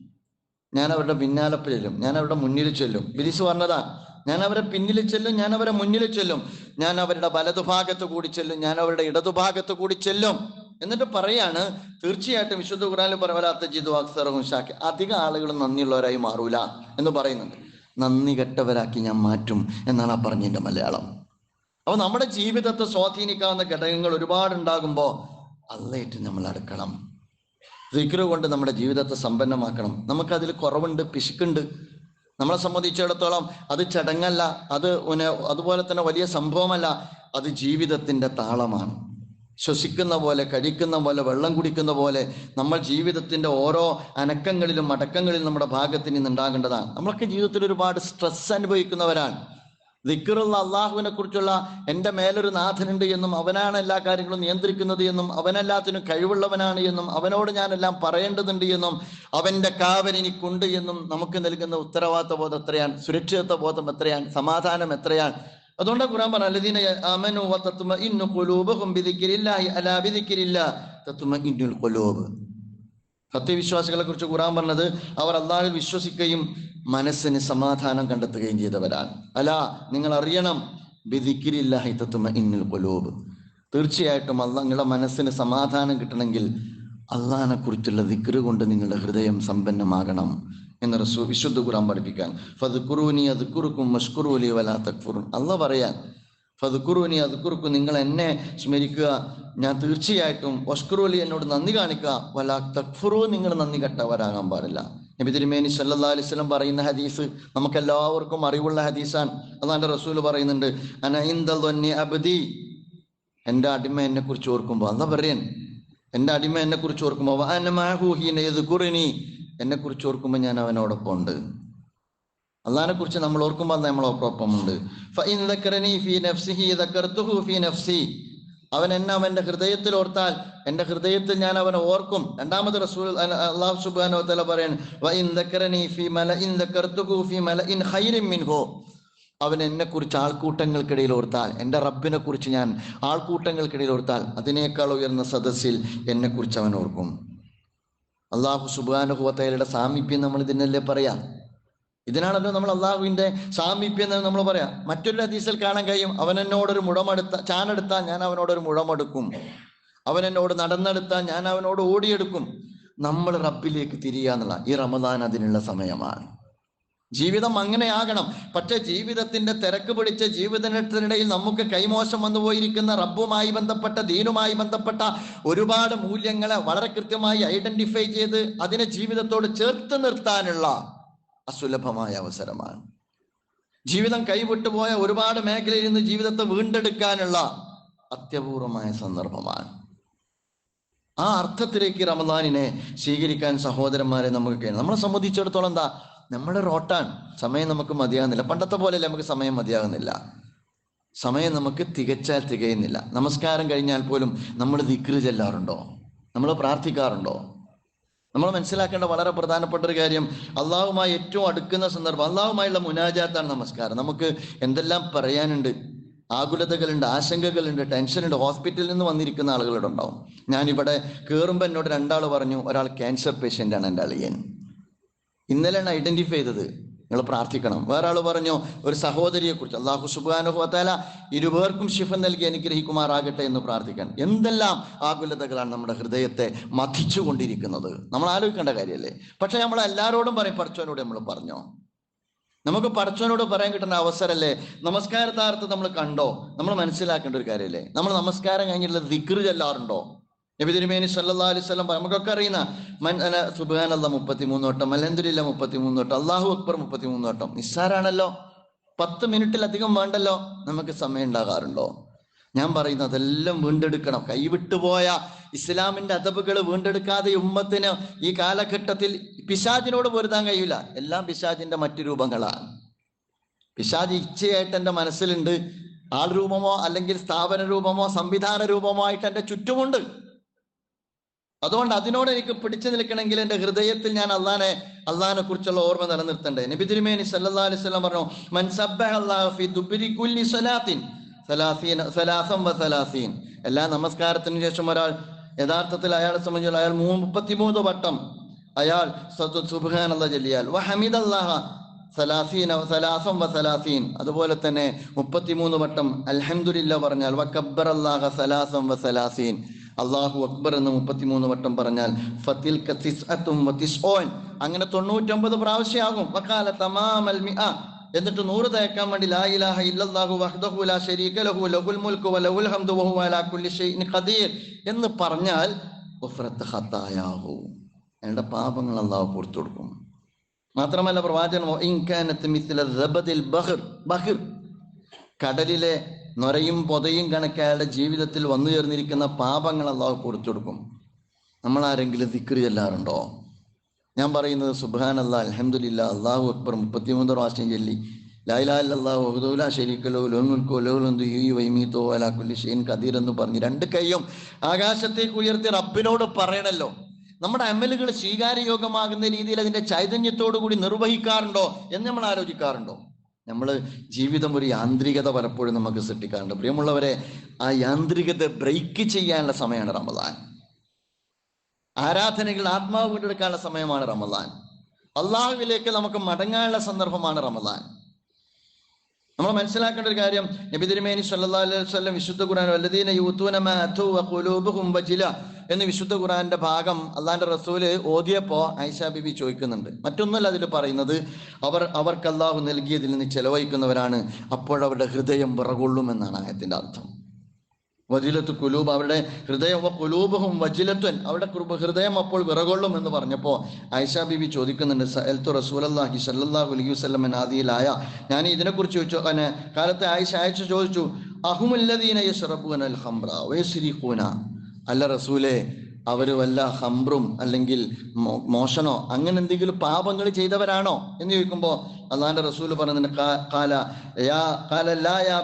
ഞാൻ അവരുടെ പിന്നാലെ ചെല്ലും. ഞാൻ അവരുടെ മുന്നിൽ ചെല്ലും. ബിരിസ് പറഞ്ഞതാ ഞാൻ അവരെ പിന്നിൽ ചെല്ലും ഞാൻ അവരെ മുന്നിൽ ചെല്ലും. ഞാൻ അവരുടെ വലതുഭാഗത്ത് കൂടി ചെല്ലും ഞാൻ അവരുടെ ഇടതുഭാഗത്ത് കൂടി ചെല്ലും. എന്നിട്ട് പറയാണ് തീർച്ചയായിട്ടും വിശുദ്ധ ഖുറാനിൽ പറവലാത്ത ജിതു അക്സറവും ഷാക്കി അധികം ആളുകൾ നന്ദിയുള്ളവരായി മാറൂല എന്ന് പറയുന്നുണ്ട്. നന്ദി കെട്ടവരാക്കി ഞാൻ മാറ്റും എന്നാണ് ആ പറഞ്ഞതിന്റെ മലയാളം. അപ്പൊ നമ്മുടെ ജീവിതത്തെ സ്വാധീനിക്കാവുന്ന ഘടകങ്ങൾ ഒരുപാട് ഉണ്ടാകുമ്പോൾ അള്ളയിട്ട് നമ്മൾ അടുക്കണം. ദിക്റ് കൊണ്ട് നമ്മുടെ ജീവിതത്തെ സമ്പന്നമാക്കണം. നമുക്കതിൽ കുറവുണ്ട് പിശുക്കുണ്ട്. നമ്മളെ സംബന്ധിച്ചിടത്തോളം അത് ചടങ്ങല്ല അത് അതുപോലെ തന്നെ വലിയ സംഭവമല്ല അത് ജീവിതത്തിന്റെ താളമാണ്. ശ്വസിക്കുന്ന പോലെ കഴിക്കുന്ന പോലെ വെള്ളം കുടിക്കുന്ന പോലെ നമ്മൾ ജീവിതത്തിന്റെ ഓരോ അനക്കങ്ങളിലും അടക്കങ്ങളിലും നമ്മുടെ ഭാഗത്തിന് ഇന്ന് ഉണ്ടാകേണ്ടതാണ്. നമ്മളൊക്കെ ജീവിതത്തിൽ ഒരുപാട് സ്ട്രെസ് അനുഭവിക്കുന്നവരാണ്. ദിക്കറുള്ള അള്ളാഹുവിനെ കുറിച്ചുള്ള എന്റെ മേലൊരു നാഥനുണ്ട് എന്നും അവനാണ് എല്ലാ കാര്യങ്ങളും നിയന്ത്രിക്കുന്നത് എന്നും അവനെല്ലാത്തിനും കഴിവുള്ളവനാണ് എന്നും അവനോട് ഞാനെല്ലാം പറയേണ്ടതുണ്ട് എന്നും അവന്റെ കാവൽ എനിക്കുണ്ട് എന്നും നമുക്ക് നൽകുന്ന ഉത്തരവാദിത്ത ബോധം എത്രയാണ്? സുരക്ഷിതത്വ ബോധം എത്രയാണ്? സമാധാനം എത്രയാണ്? അതുകൊണ്ട് ഖുറാൻ പറഞ്ഞു അല്ലദീന ഇന്നു വതത്മഇന്നു ഖുലൂബുഹും ബിദിക്രില്ലാഹി അലാ ബിദിക്രില്ലാഹ് തത്മഇന്നുൽ ഖുലൂബ്. സത്യവിശ്വാസികളെ കുറിച്ച് ഖുറാൻ പറഞ്ഞത് അവർ അള്ളാഹിൽ വിശ്വസിക്കുകയും മനസ്സിന് സമാധാനം കണ്ടെത്തുകയും ചെയ്തവരാണ്. അല്ല നിങ്ങൾ അറിയണം ബിദിക്കിരില്ലാഹി കൊലൂബ് തീർച്ചയായിട്ടും അള്ളാഹ് നിങ്ങളുടെ മനസ്സിന് സമാധാനം കിട്ടണമെങ്കിൽ അള്ളാഹിനെ കുറിച്ചുള്ള ദിക്റ് കൊണ്ട് നിങ്ങളുടെ ഹൃദയം സമ്പന്നമാകണം എന്ന് റസൂ വിശുദ്ധ ഖുറാൻ പഠിപ്പിക്കാൻ. ഫതുക്കുറൂനി അത് കുറുക്കും വലാ തക്ഫുറുൻ. അല്ല പറയാൻ ഫതുക്കുറുനി അതുക്കുറുക്കു നിങ്ങൾ എന്നെ സ്മരിക്കുക. ഞാൻ തീർച്ചയായിട്ടും വഷ്കുറുലി എന്നോട് നന്ദി കാണിക്കുക. വല തക്ഫുറു നിങ്ങൾ നന്ദി കെട്ടവരാകാൻ പാടില്ല. നബി തിരുമേനി സല്ലാ അലിസ്ലം പറയുന്ന ഹദീസ് നമുക്ക് എല്ലാവർക്കും അറിവുള്ള ഹദീസാണ്. അതാണ്ട് റസൂൽ പറയുന്നുണ്ട് അബദി. എന്റെ അടിമ എന്നെ കുറിച്ച് ഓർക്കുമ്പോൾ അതാ പറയൻ എന്റെ അടിമ എന്നെ കുറിച്ച് ഓർക്കുമ്പോൾ കുറിനി എന്നെ കുറിച്ച് ഓർക്കുമ്പോൾ ഞാൻ അവനോടൊപ്പം ഉണ്ട് അള്ളാഹിനെ കുറിച്ച് നമ്മൾ ഓർക്കുമ്പോൾ നഫ്സി. അവൻ എന്നെ അവന്റെ ഹൃദയത്തിൽ ഓർത്താൽ എന്റെ ഹൃദയത്തിൽ ഞാൻ അവനെ ഓർക്കും. രണ്ടാമത് റസൂൽ അള്ളാഹു സുബ്ഹാനഹു തല മിൻഹു. അവൻ എന്നെ കുറിച്ച് ആൾക്കൂട്ടങ്ങൾക്കിടയിൽ ഓർത്താൽ എന്റെ റബ്ബിനെ കുറിച്ച് ഞാൻ ആൾക്കൂട്ടങ്ങൾക്കിടയിൽ ഓർത്താൽ അതിനേക്കാൾ ഉയർന്ന സദസ്സിൽ എന്നെ കുറിച്ച് അവൻ ഓർക്കും. അള്ളാഹു സുബാനുഹുവത്തയുടെ സാമീപ്യം നമ്മൾ ഇതിനല്ലേ പറയാം? ഇതിനാണല്ലോ നമ്മൾ അള്ളാഹുവിന്റെ സാമീപ്യം എന്ന് നമ്മൾ പറയാം. മറ്റൊരു ഹദീസിൽ കാണാൻ കഴിയും അവൻ എന്നോടൊരു മുഴമെടുത്ത ചാനെടുത്താൽ ഞാൻ അവനോടൊരു മുഴമെടുക്കും അവൻ എന്നോട് നടന്നെടുത്താൽ ഞാൻ അവനോട് ഓടിയെടുക്കും. നമ്മൾ റബ്ബിലേക്ക് തിരിയുക എന്നുള്ള ഈ റമദാൻ അതിനുള്ള സമയമാണ്. ജീവിതം അങ്ങനെയാകണം. പക്ഷെ ജീവിതത്തിന്റെ തിരക്ക് പിടിച്ച ജീവിതത്തിനിടയിൽ നമുക്ക് കൈമോശം വന്നു പോയിരിക്കുന്ന റബ്ബുമായി ബന്ധപ്പെട്ട ദീനുമായി ബന്ധപ്പെട്ട ഒരുപാട് മൂല്യങ്ങളെ വളരെ കൃത്യമായി ഐഡന്റിഫൈ ചെയ്ത് അതിനെ ജീവിതത്തോട് ചേർത്ത് നിർത്താനുള്ള അസുലഭമായ അവസരമാണ്. ജീവിതം കൈവിട്ടുപോയ ഒരുപാട് മേഖലയിൽ നിന്ന് ജീവിതത്തെ വീണ്ടെടുക്കാനുള്ള അത്യപൂർവമായ സന്ദർഭമാണ്. ആ അർത്ഥത്തിലേക്ക് റമദാനിനെ സ്വീകരിക്കാൻ സഹോദരന്മാരെ നമുക്ക് കഴിയണം. നമ്മളെ സംബന്ധിച്ചിടത്തോളം എന്താ? നമ്മുടെ റോട്ടാണ്. സമയം നമുക്ക് മതിയാകുന്നില്ല. പണ്ടത്തെ പോലെ നമുക്ക് സമയം മതിയാകുന്നില്ല. സമയം നമുക്ക് തികച്ചാൽ തികയുന്നില്ല. നമസ്കാരം കഴിഞ്ഞാൽ പോലും നമ്മൾ ദിക്റ് ചെല്ലാറുണ്ടോ? നമ്മൾ പ്രാർത്ഥിക്കാറുണ്ടോ? നമ്മൾ മനസ്സിലാക്കേണ്ട വളരെ പ്രധാനപ്പെട്ട ഒരു കാര്യം. അള്ളാഹുമായി ഏറ്റവും അടുക്കുന്ന സന്ദർഭം അള്ളാഹുമായുള്ള മുനാജാത്താണ് നമസ്കാരം. നമുക്ക് എന്തെല്ലാം പറയാനുണ്ട്? ആകുലതകളുണ്ട് ആശങ്കകളുണ്ട് ടെൻഷനുണ്ട്. ഹോസ്പിറ്റലിൽ നിന്ന് വന്നിരിക്കുന്ന ആളുകളുടെ ഉണ്ടാവും. ഞാനിവിടെ കയറുമ്പോൾ എന്നോട് രണ്ടാൾ പറഞ്ഞു ഒരാൾ ക്യാൻസർ പേഷ്യന്റ് ആണ് എന്റെ അളിയൻ. ഇന്നലെയാണ് ഐഡന്റിഫൈ ചെയ്തത്. നിങ്ങൾ പ്രാർത്ഥിക്കണം. വേറെ ആൾ പറഞ്ഞു ഒരു സഹോദരിയെ കുറിച്ച് അള്ളാഹു സുബാനുഹോത്താല ഇരുപേർക്കും ശിഫ നൽകി അനുഗ്രഹിക്കുമാറാകട്ടെ എന്ന് പ്രാർത്ഥിക്കാൻ എന്തെല്ലാം ആകുലതകളാണ് നമ്മുടെ ഹൃദയത്തെ മതിച്ചുകൊണ്ടിരിക്കുന്നത് നമ്മൾ ആലോചിക്കേണ്ട കാര്യമല്ലേ? പക്ഷെ നമ്മൾ എല്ലാവരോടും പറയും പഠിച്ചവനോട് നമ്മൾ പറഞ്ഞു? നമുക്ക് പഠിച്ചവനോട് പറയാൻ കിട്ടുന്ന അവസരല്ലേ നമസ്കാരത്താർത്ഥം നമ്മൾ കണ്ടോ? നമ്മൾ മനസ്സിലാക്കേണ്ട ഒരു കാര്യമല്ലേ? നമ്മൾ നമസ്കാരം കഴിഞ്ഞിട്ടുള്ള ദിക്റ് ചെല്ലാറുണ്ടോ? നബി തിരുമേനി സല്ലാ അലൈഹി സ്വലം നമുക്കൊക്കെ അറിയുന്ന മൻ സുബാൻ അല്ല മുപ്പത്തി മൂന്നോട്ടം അലഹദില്ല മുപ്പത്തി മൂന്നോട്ടം അള്ളാഹു അക്ബർ മുപ്പത്തി മൂന്നോട്ടം നിസ്സാരാണല്ലോ. പത്ത് മിനിറ്റിലധികം വേണ്ടല്ലോ. നമുക്ക് സമയം ഉണ്ടാകാറുണ്ടോ? ഞാൻ പറയുന്നത് അതെല്ലാം വീണ്ടെടുക്കണം. കൈവിട്ടുപോയ ഇസ്ലാമിന്റെ അതബുകൾ വീണ്ടെടുക്കാതെ ഉമ്മത്തിന് ഈ കാലഘട്ടത്തിൽ പിശാജിനോട് പൊരുതാൻ കഴിയില്ല. എല്ലാം പിശാജിന്റെ മറ്റു രൂപങ്ങളാണ്. പിശാജ് ഇച്ഛയായിട്ട് എന്റെ മനസ്സിലുണ്ട്. ആൾ രൂപമോ അല്ലെങ്കിൽ സ്ഥാപന രൂപമോ സംവിധാന രൂപമോ ആയിട്ട് എന്റെ ചുറ്റുമുണ്ട്. അതുകൊണ്ട് അതിനോട് എനിക്ക് പിടിച്ചു നിൽക്കണമെങ്കിൽ എന്റെ ഹൃദയത്തിൽ ഞാൻ അള്ളാനെ അള്ളാഹിനെ കുറിച്ചുള്ള ഓർമ്മ നിലനിർത്തണ്ടേ. നബി തിരുമേനി സല്ലല്ലാഹു അലൈഹി പറഞ്ഞു മൻ സബ്ബഹ അല്ലാഹു ഫി ദുബരി കുല്ലി സലാത്തിൻ സലാസീൻ സലാസം വ സലാസീൻ. എല്ലാ നമസ്കാരത്തിന് ശേഷം ഒരാൾ യഥാർത്ഥത്തിൽ അയാളെ സംബന്ധിച്ച് അയാൾ മൂ മുപ്പത്തിമൂന്ന് വട്ടം അയാൾ ചൊല്ലിയാൽ വ ഹമീദ് അല്ലാഹ സലാസീൻ സലാസം വ സലാസീൻ. അതുപോലെ തന്നെ മുപ്പത്തിമൂന്ന് വട്ടം അൽഹംദുലില്ല പറഞ്ഞാൽ വ കബ്ബർ അള്ളാഹ സലാസം വ സലാസീൻ. അള്ളാഹു അക്ബർ എന്ന് മുപ്പത്തിമൂന്ന് വട്ടം പറഞ്ഞാൽ ഫത്തിൽ അങ്ങനെ തൊണ്ണൂറ്റൊമ്പത് പ്രാവശ്യമാകും വക്കാല തമാമൽ എന്നിട്ട് നൂറ് തയക്കാൻ വേണ്ടി ലാ ഇലാഹ ഇല്ലല്ലാഹു വഹ്ദഹു ലാ ശരീക ലഹു ലഹുൽ മുൽക്കു വലഹുൽ ഹംദു വഹുവ അലാ കുല്ലി ഷൈഇൻ ഖദീർ എന്ന് പറഞ്ഞാൽ ഉഫ്രത്ത് ഖത്തായാഹു. അയാളുടെ പാപങ്ങൾ അള്ളാഹു പുറത്തു കൊടുക്കും. മാത്രമല്ല പ്രവാചകൻ ബഹർ. ബഹർ. കടലിലെ നൊരയും പൊതയും കണക്ക് അയാളുടെ ജീവിതത്തിൽ വന്നു ചേർന്നിരിക്കുന്ന പാപങ്ങൾ അള്ളാഹു കൊടുത്തു കൊടുക്കും. നമ്മൾ ആരെങ്കിലും ദിക്രി ചെല്ലാറുണ്ടോ? ഞാൻ പറയുന്നത് സുബാൻ അല്ലാ അലഹമുല്ല അള്ളാഹു അക്ബർ മുപ്പത്തിമൂന്ന് പ്രാവശ്യം ചൊല്ലി ലായിലാഹു ഒഹദുല ഷെരീഖലോ ലോൽമുൽക്കോ ലോലന്തു ഈ വൈമീത്തോ അലാ കുല്ലി ഷെയ്ൻ കദീർ എന്ന് പറഞ്ഞ് രണ്ട് കൈയും ആകാശത്തേക്ക് ഉയർത്തി റബ്ബിനോട് പറയണല്ലോ. നമ്മുടെ അമലുകൾ സ്വീകാര്യയോഗമാകുന്ന രീതിയിൽ അതിന്റെ ചൈതന്യത്തോടു കൂടി നിർവഹിക്കാറുണ്ടോ എന്ന് നമ്മൾ ആലോചിക്കാറുണ്ടോ? നമ്മൾ ജീവിതം ഒരു യാന്ത്രികത പലപ്പോഴും നമുക്ക് സൃഷ്ടിക്കാറുണ്ട്. പ്രിയമുള്ളവരെ ആ യാന്ത്രികത ബ്രേക്ക് ചെയ്യാനുള്ള സമയമാണ് റമദാൻ. ആരാധനകൾ ആത്മാവ് വീണ്ടെടുക്കാനുള്ള സമയമാണ് റമദാൻ. അള്ളാഹുവിലേക്ക് നമുക്ക് മടങ്ങാനുള്ള സന്ദർഭമാണ് റമദാൻ. നമ്മൾ മനസ്സിലാക്കേണ്ട ഒരു കാര്യം നബി തിരുമേനി സല്ലല്ലാഹു അലൈഹി വസല്ലം വിശുദ്ധ ഖുർആൻ വല്ലദീന യൂതൂന മാ അതു വഖുലൂബുഹും വജില എന്ന് വിശുദ്ധ ഖുറാന്റെ ഭാഗം അള്ളാന്റെ റസൂൽ ഓതിയപ്പോ ഐഷ ബിബി ചോദിക്കുന്നുണ്ട്. മറ്റൊന്നല്ല അതിൽ പറയുന്നത് അവർ അവർക്ക് അള്ളാഹു നൽകിയതിൽ നിന്ന് ചെലവഴിക്കുന്നവരാണ് അപ്പോഴവരുടെ ഹൃദയം വിറകൊള്ളുമെന്നാണ് ആയത്തിന്റെ അർത്ഥം. വജിലത്ത് കുലൂബ് അവരുടെ ഹൃദയം കുലൂബും വജിലത്വൻ അവരുടെ ഹൃദയം അപ്പോൾ വിറകൊള്ളും എന്ന് പറഞ്ഞപ്പോൾ ആയിഷ ബിബി ചോദിക്കുന്നുണ്ട് സഅൽത്തു റസൂലല്ലാഹി സല്ലാഹു അലൈഹി വസ്ലം ആദിയിലായ ഞാൻ ഇതിനെക്കുറിച്ച് ചോദിച്ചു അങ്ങനെ കാലത്തെ ആയിഷ അയച്ചു ചോദിച്ചു അഹുമല്ലദീന യശ്റബൂന അൽ ഹംറ വയസ്രിഖൂന അല്ല റസൂലെ അവർ വല്ല ഹംറും അല്ലെങ്കിൽ മോശനോ അങ്ങനെ എന്തെങ്കിലും പാപങ്ങൾ ചെയ്തവരാണോ? എന്ന് ചോദിക്കുമ്പോ അള്ളാന്റെ റസൂൽ പറയുന്നുണ്ട് യാ ലാ യാ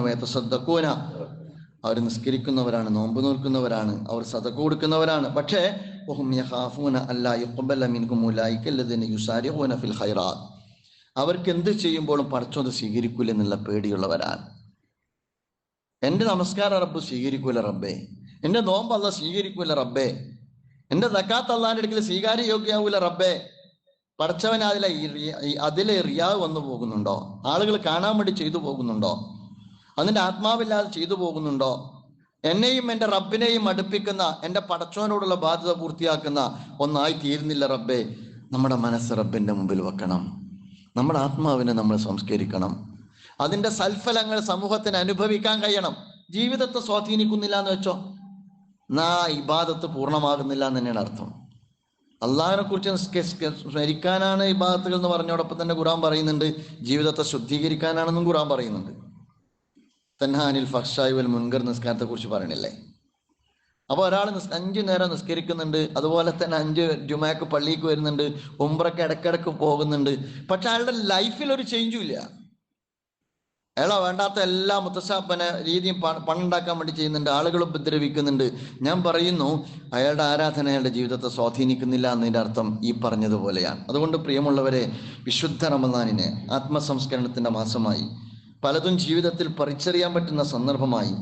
വയതസദ്ദഖൂന. അവർ നിസ്കരിക്കുന്നവരാണ് നോമ്പ് നോൽക്കുന്നവരാണ് അവർ സദക്ക കൊടുക്കുന്നവരാണ്. പക്ഷേ അവർക്ക് എന്ത് ചെയ്യുമ്പോഴും പടച്ചോത് സ്വീകരിക്കൂലെന്നുള്ള പേടിയുള്ളവരാണ്. എന്റെ നമസ്കാരം റബ്ബ് സ്വീകരിക്കൂല റബ്ബേ. എന്റെ നോമ്പ് അല്ല സ്വീകരിക്കൂല റബ്ബേ. എന്റെ ദക്കാത്ത് അള്ളാന്റെ അടുക്കൽ സ്വീകാര്യ യോഗ്യാവൂല റബ്ബേ. പഠിച്ചവൻ അതിലെ അതിലെ റിയാവ് വന്നു പോകുന്നുണ്ടോ? ആളുകൾ കാണാൻ വേണ്ടി ചെയ്തു പോകുന്നുണ്ടോ? അതിന്റെ ആത്മാവില്ലാതെ ചെയ്തു പോകുന്നുണ്ടോ? എന്നെയും എന്റെ റബ്ബിനെയും അടുപ്പിക്കുന്ന എന്റെ പടച്ചവനോടുള്ള ബാധ്യത പൂർത്തിയാക്കുന്ന ഒന്നായി തീരുന്നില്ല റബ്ബേ. നമ്മുടെ മനസ്സ് റബ്ബിന്റെ മുമ്പിൽ വെക്കണം. നമ്മുടെ ആത്മാവിനെ നമ്മൾ സംസ്കരിക്കണം. അതിന്റെ സൽഫലങ്ങൾ സമൂഹത്തിന് അനുഭവിക്കാൻ കഴിയണം. ജീവിതത്തെ സ്വാധീനിക്കുന്നില്ല എന്ന് വെച്ചോ? നാ ഇബാദത്ത് പൂർണമാകുന്നില്ല എന്ന് തന്നെയാണ് അർത്ഥം. അള്ളാഹിനെ കുറിച്ച് സ്മരിക്കാനാണ് ഇബാദത്തുകൾ എന്ന് പറഞ്ഞോടൊപ്പം തന്നെ ഖുറാൻ പറയുന്നുണ്ട്. ജീവിതത്തെ ശുദ്ധീകരിക്കാനാണെന്നും ഖുറാൻ പറയുന്നുണ്ട്. തൻഹാനിൽ ഫഷായ് വൽ മുൻകർ നിസ്കാരത്തെ കുറിച്ച് പറയണില്ലേ? അപ്പോൾ ഒരാൾ അഞ്ചു നേരം നിസ്കരിക്കുന്നുണ്ട്. അതുപോലെ തന്നെ അഞ്ച് ജുമാക്ക് പള്ളിക്ക് വരുന്നുണ്ട്. ഉംറക്ക് ഇടക്കിടക്ക് പോകുന്നുണ്ട്. പക്ഷെ അയാളുടെ ലൈഫിൽ ഒരു ചേഞ്ചും ഇല്ല. അയാളെ വേണ്ടാത്ത എല്ലാ മുത്തശ്ശാപ്പന രീതിയും പണുണ്ടാക്കാൻ വേണ്ടി ചെയ്യുന്നുണ്ട് ആളുകൾ ഉപദ്രവിക്കുന്നുണ്ട്. ഞാൻ പറയുന്നു അയാളുടെ ആരാധന അയാളുടെ ജീവിതത്തെ സ്വാധീനിക്കുന്നില്ല എന്നതിന്റെ അർത്ഥം ഈ പറഞ്ഞതുപോലെയാണ്. അതുകൊണ്ട് പ്രിയമുള്ളവരെ വിശുദ്ധ റമദാനിനെ ആത്മസംസ്കരണത്തിന്റെ മാസമായി. പലതും ജീവിതത്തിൽ പറിച്ചറിയാൻ പറ്റുന്ന സന്ദർഭമായി.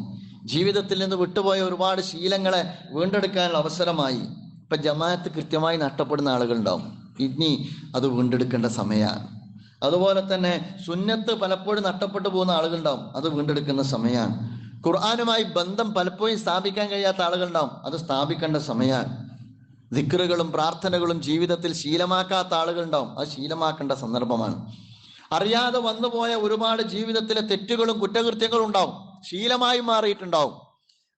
ജീവിതത്തിൽ നിന്ന് വിട്ടുപോയ ഒരുപാട് ശീലങ്ങളെ വീണ്ടെടുക്കാനുള്ള അവസരമായി. ഇപ്പൊ ജമാഅത്ത് കൃത്യമായി നഷ്ടപ്പെടുന്ന ആളുകളുണ്ടാവും. ഇനി അത് വീണ്ടെടുക്കേണ്ട സമയമാണ്. അതുപോലെ തന്നെ സുന്നത്ത് പലപ്പോഴും നഷ്ടപ്പെട്ടു പോകുന്ന ആളുകളുണ്ടാവും. അത് വീണ്ടെടുക്കുന്ന സമയമാണ്. ഖുർആാനുമായി ബന്ധം പലപ്പോഴും സ്ഥാപിക്കാൻ കഴിയാത്ത ആളുകളുണ്ടാവും. അത് സ്ഥാപിക്കേണ്ട സമയമാണ്. ദിക്റുകളും പ്രാർത്ഥനകളും ജീവിതത്തിൽ ശീലമാക്കാത്ത ആളുകളുണ്ടാവും. അത് ശീലമാക്കേണ്ട സന്ദർഭമാണ്. അറിയാതെ വന്നുപോയ ഒരുപാട് ജീവിതത്തിലെ തെറ്റുകളും കുറ്റകൃത്യങ്ങളും ഉണ്ടാവും. ശീലമായി മാറിയിട്ടുണ്ടാവും.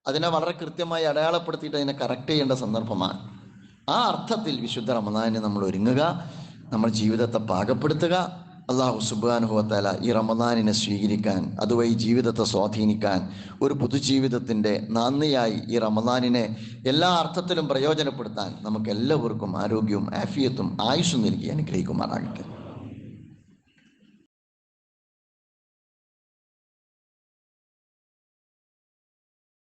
അതിനെ വളരെ കൃത്യമായി അടയാളപ്പെടുത്തിയിട്ട് അതിനെ കറക്റ്റ് ചെയ്യേണ്ട സന്ദർഭമാണ്. ആ അർത്ഥത്തിൽ വിശുദ്ധ റമദാനെ നമ്മൾ ഒരുങ്ങുക. നമ്മൾ ജീവിതത്തെ പാകപ്പെടുത്തുക. അള്ളാഹു സുബാനുഭവത്താല ഈ റമദാനിനെ സ്വീകരിക്കാൻ അതുവഴി ജീവിതത്തെ സ്വാധീനിക്കാൻ ഒരു പുതുജീവിതത്തിന്റെ നന്ദിയായി ഈ റമദാനിനെ എല്ലാ അർത്ഥത്തിലും പ്രയോജനപ്പെടുത്താൻ നമുക്ക് എല്ലാവർക്കും ആരോഗ്യവും ആഫിയത്തും ആയുസ്സും നൽകി അനുഗ്രഹിക്കുമാറാകട്ടെ.